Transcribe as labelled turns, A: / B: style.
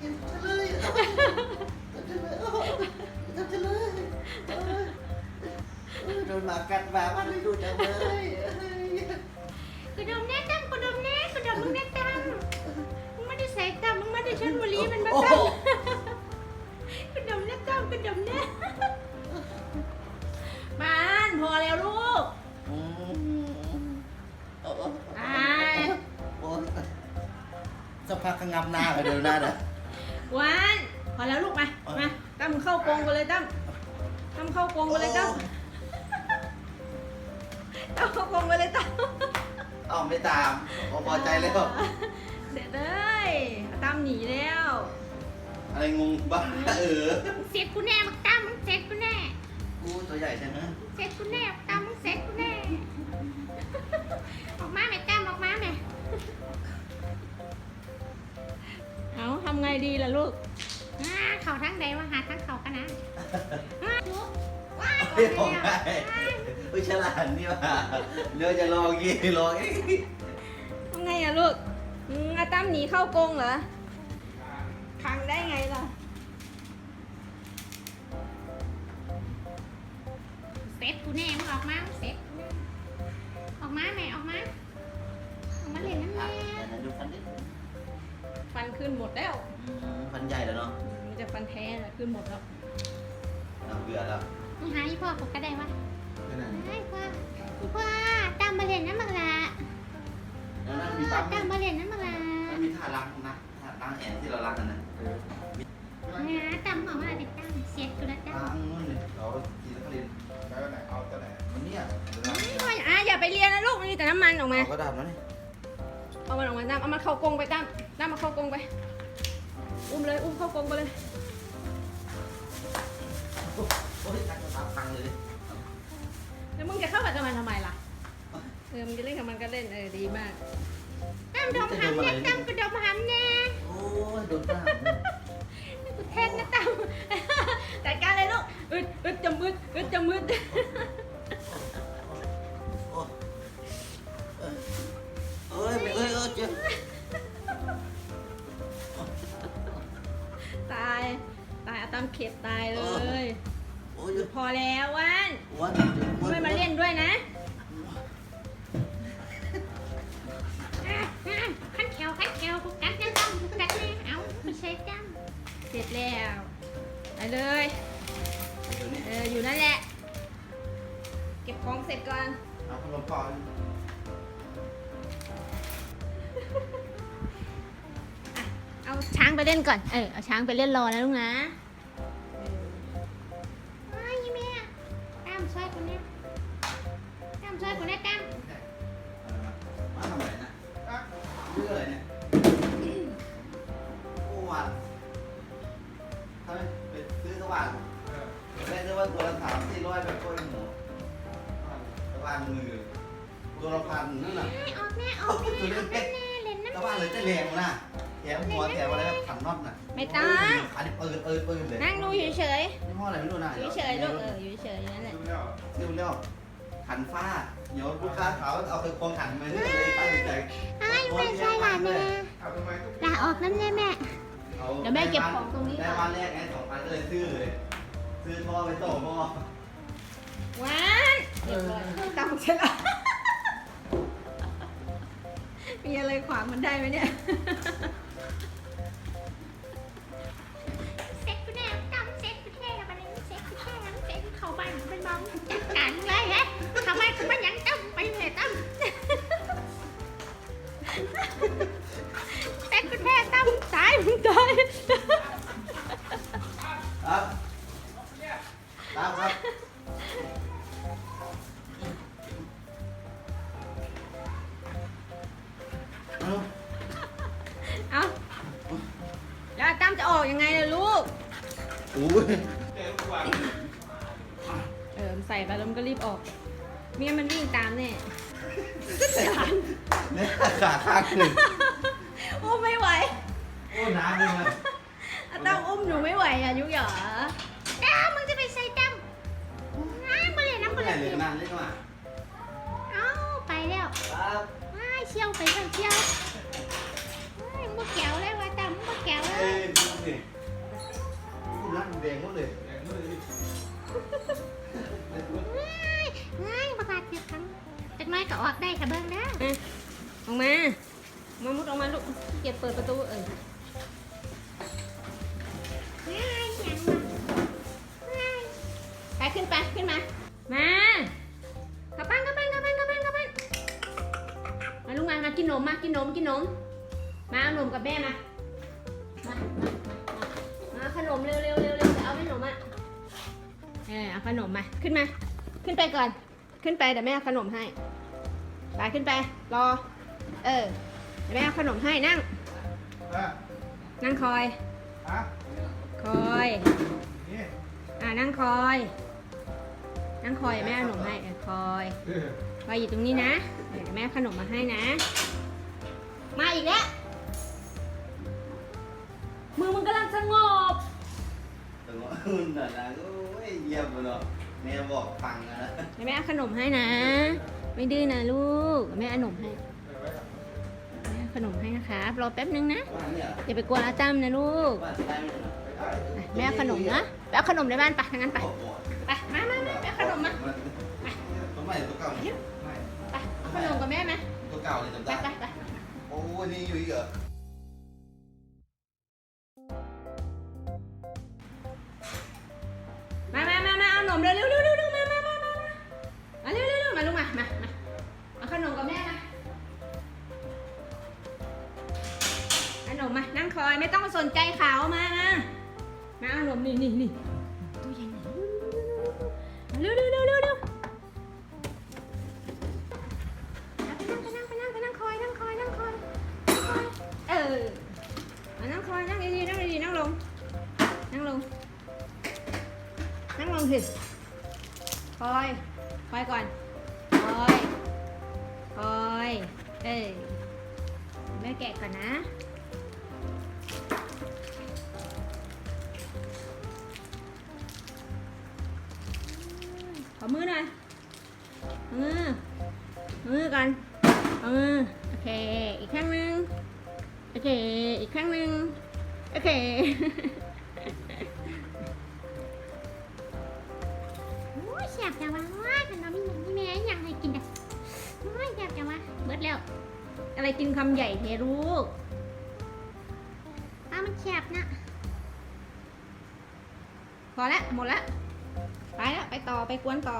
A: อย่าทำเลยอย่าทำเลยโอ้อย่าทำเลยเออเออโดนหมากัดหมามันเลยดูจังเลย
B: กระดมแน่ตั้มกระดมแน่กระดมมึงแน่ตั้มมึงไม่ได้ใส่ตั้มมึงไม่ได้ชนบุรีมันมา
A: โอ้
B: ตั้
A: โห
B: มกระดมแน่ตั้มกระดมแน่มานพอแล้วลูก
A: อืมโอ้โห
B: อ่า
A: โอ้ยสักพักก็งับหน้าไปเดินหน้าเด้อ
B: ห วานพอแล้วลูกมา มาตั้มเข้ากรงไปเลยตั้มตั้มเข้ากรงไปเลยตั้มตั้มเข้ากรงไปเลยตั้ม
A: เอ้าไม่ตามโอ้พอใจแล้ว
B: เสร็จเลยตั้มหนีแล้ว
A: อะไรงงบ้าเออ
B: เสร็จกูแน่มึงตั้มมึงเสร็จกูแน่
A: กูตัวใหญ่ใช่ไหม
B: เสร็จกูแน่ตั้มมึงเสร็จกูแน่ ไงดีล่ะลูกอ่าเข่าทั้งใดวะหาทั้งเข่ากันนะอ่าลูกว้ายออก
A: ไม่
B: ไป
A: ของ
B: แล้ว
A: ได้เฮ้ยฉลาดนี่ว่ะเดี๋ยวจะลองยี่ลองอีก
B: ทำไงอะลูกอืมอาตั้มหนีเข้ากรงเหรอพังได้ไงล่ะ เซ็ตกูแน่มึงออกมามึงเซ็ตกูแน่ออกมาแม่ออกมาออกมาเล่นน้ำ
A: อะ
B: แม่
A: เดี๋ยวดูฟันดิ
B: ฟันขึ้นหมดแล้ว
A: อืมฟันใหญ่แล้วเนาะ
B: มันจะฟันแท้แล้วขึ้นหมดแล้ว
A: น่าเบื่อแล้ว
B: มึงหาอีพ่อผมก็ได้วะ
A: ไม่ไหน
B: ไอ้พ่ออีพ่อตามมาเล่นน้ำมังละ
A: แล้วนั่นมีปั๊ม
B: ตามมาเล่นน้ำมังละ
A: มันมีท่าล้างนะท่าล้างแอนที่เราล้างกันนะ
B: เนี่ยตามหอมมาเด็กตั้งเสียกูแล้วตั้ง
A: ล้างนู่นเลยเราทีละคลิน
C: ไปวันไหนเอาตัวไหน
A: มันเนี่ยเดี๋ยวล้าง
B: พ่ออะอย่าไปเรียนนะลูกมันมีแต่น้ำมันออกมา
A: เอากระดาษมานี่
B: เอามันออกมาตั้มเอามันเข้ากรงไปตั้มตั้มมาเข้า ไปเลย
A: โอ้ยการกระดาษพังเลย
B: แล้วมึงจะเข้ากับมันทำไมล่ะ เออมึงจะเล่นกับมันก็เล่นเออดีมากตั้มดมหำเนี่ยตั้มก็า
A: ย
B: เอาตั้มเข็ดตายเลย
A: โอ้ย
B: พอแล้ววัน
A: วัน
B: ไม่มาเล่นด้วยนะอะอะขั้นแขวขั้นแขวกูกัดนะตั้มกูกัดนะเอาไม่ใช่ตั้มเสร็จแล้วไปเลย
A: เดี๋ยวนี้
B: เอออยู่นั่นแหละ เก็บของเสร็จก่อน
A: เอาพัดลมก่อน
B: อะเอาช้างไปเล่นก่อน เออเอาช้างไปเล่นรอนะลูกนะ ช่วยคนเนี้ยตั้มมา
A: ทำอะไรนะเรื่องอะไรเนี่ยโอ้วันทำไมไปซื้อสว่านแม่ซื้อว่าตัวละสามสี่ร้อยแบบกล้วยหมูสว่านมือตัวละพันนั่นน่ะ
B: ออกแน่ออกแน่ออกแน่เล่น
A: สว่านเลยจะแรงนะแถมหัวแถมอะไรแบบขันน็อตน่ะ
B: ไม่ต้อง
A: อันนี้เปิดเปิดเปิดเลย
B: นั่งดูเฉย
A: ยี่ห้ออะไรไม่รู้นะ
B: ๆอยู่เฉยๆลูกเอออยู่เฉยๆอย่างนั้นแหละ
C: ดูแล้ว
A: เรียก เรียกขันฟ้า เดี๋ยวลูกค้าเขาเอาไปควงขันมาเลยตั้งใจ
B: ไอ้ไม่ใช่หลานแม่
C: เอาทำไมทุก
B: ลาออกน้ำแน่แม่เดี๋ยวแม่เก็บของตรงนี้ก่
A: ได้
B: อน
A: วันแรกไงสองพันก็เลยซื้อเลย ซื้อท่อไปต่อท่อ
B: ว้านเรียบร้อยตามใช่ละมีอะไรขวางมันได้ไหมเนี่ย เซ็ตกูแน่ตั้มเซ็ตกูแน่มาเลยเซ็ตกูแน่เซ็ตกูเข้าบ้านเป็นบ้องจัดการเลยฮะ เซ็ตกูแน่ตั้มตายมึงตาย
A: ครับครับครับเอา
B: เอาแล้วตั้มจะออกยังไงล่ะลูก
A: อู้ย
C: เจอทุกวัน
B: เออใส่ไปแล้วมันก็รีบออก เมียมันวิ่งตามแน่
A: เนี่ยขาข้างหนึ่ง
B: อุ้มไม่ไหว
A: โอ้น้ำเลยนะ
B: อะตั้มอุ้มหนูไม่ไหวอะยุกหยอตั้มมึงจะไปใส่ตั้มน้ำไปเลยน้ำไป
A: ไม่
B: เล
A: ใหญ่
B: ย
A: เลยนานเลยว่ะ
B: เอ้าไปแล้ว
A: ครับ
B: ว้ายเชี่ยวไปแล้วเชี่ยวว้ายมึงแก้วเลยว่ะตั้มมึงแก้วเล
A: เอ้
B: ย
A: ยดิพูดนั่นแดงหมดเลย
C: แดงมือดิ
B: ง่ น้อยก็ออกได้ค่ะเบิ้งนะออกมา มามุดออกมาลูกเก็บเปิดประตูเออง่ายอย่างวะง่ายไปขึ้นไปขึ้นมา มาขับปั้นขับปั้นขับปั้นขับปั้นขับปั้นมาลุงมา มากินนมมา กินนม กินนม มาเอานมกับแม่มา มา มา มาขนมเร็วเร็วเร็วเร็วจะเอาขนมอะเออเอาขนมมา ขึ้นมา ขึ้นไปก่อน ขึ้นไปเดี๋ยวแม่เอาขนมให้ ไปขึ้นไป รอ เออเดี๋ยวแม่เอาขนมให้นั่ง
C: อะ
B: นั่งคอย
C: ฮะ
B: คอย
C: นี่
B: อ่านั่งคอย นั่งคอยแม่เอาขนมให้เออคอย
C: เออ
B: คอยอยู่ตรงนี้นะเดี๋ยวแม่เอาขนมมาให้นะ มาอีกแล้ว มือมึงกำลังสงบ
A: แต่ว่าอุ่นน่ะนะโอ้ยเยี่ยมเลยเนาะแม่บอกฟังนะ
B: เดี๋ยวแม่เอาขนมให้นะ ไม่ดื้อนะลูกเดี๋ยวแม่เอาขนมให้
C: เออไว้ก่อน
B: แม่เอาขนมให้นะครับรอแป๊บนึงนะ
A: ว่าเนี่ย
B: อย่าไปกวนอาจ้ำนะลูก
A: ว่าจะได้ไหมนะ
C: ไปได้
B: อะแม่เอาขนมนะไปเอาขนมในบ้านไปทางนั้นไป
A: โอ้โห
B: ไปมามามาไปเอาขนมมา
A: ตัวใหม่ตัวเก่าเนี่ย
C: ไม่
B: ไปเอาขนมกับแม่ไหม
A: ตัวเก่าเลยจำ
B: ไป
A: ได้
B: ไปไป
A: โอ้ยนี่อยู่อีกเหรอ
B: นมมานั่งคอยไม่ต้องสนใจเขามามามาเอาขนมนี่นี่นี่ตู้เย็นเร็วเร็วเร็วเร็วเร็วไปนั่งไปนั่งไปนั่งไปนั่งคอยนั่งคอยนั่งคอยคอยเออมานั่งคอยนั่งดีๆนั่งดีๆนั่งลงนั่งลงนั่งลงสิคอยคอยก่อนคอยคอยเอ้ยแม่แกะก่อนนะ ขอมือหน่อยเอามือเอามือก่อนเอามือโอเค อีกข้างหนึง โอเค อีกข้างหนึง โอเค โอ้ยแซ่บจังวะว้ายขนมนี่นี่แม่ยังให้กินอะโอ้ยแซ่บจังวะเบิดแล้ว อะไรกินคำใหญ่เทลูกอ้าวมันแซ่บนะ พอละหมดละ ไปละไปต่อไปกวนต่อ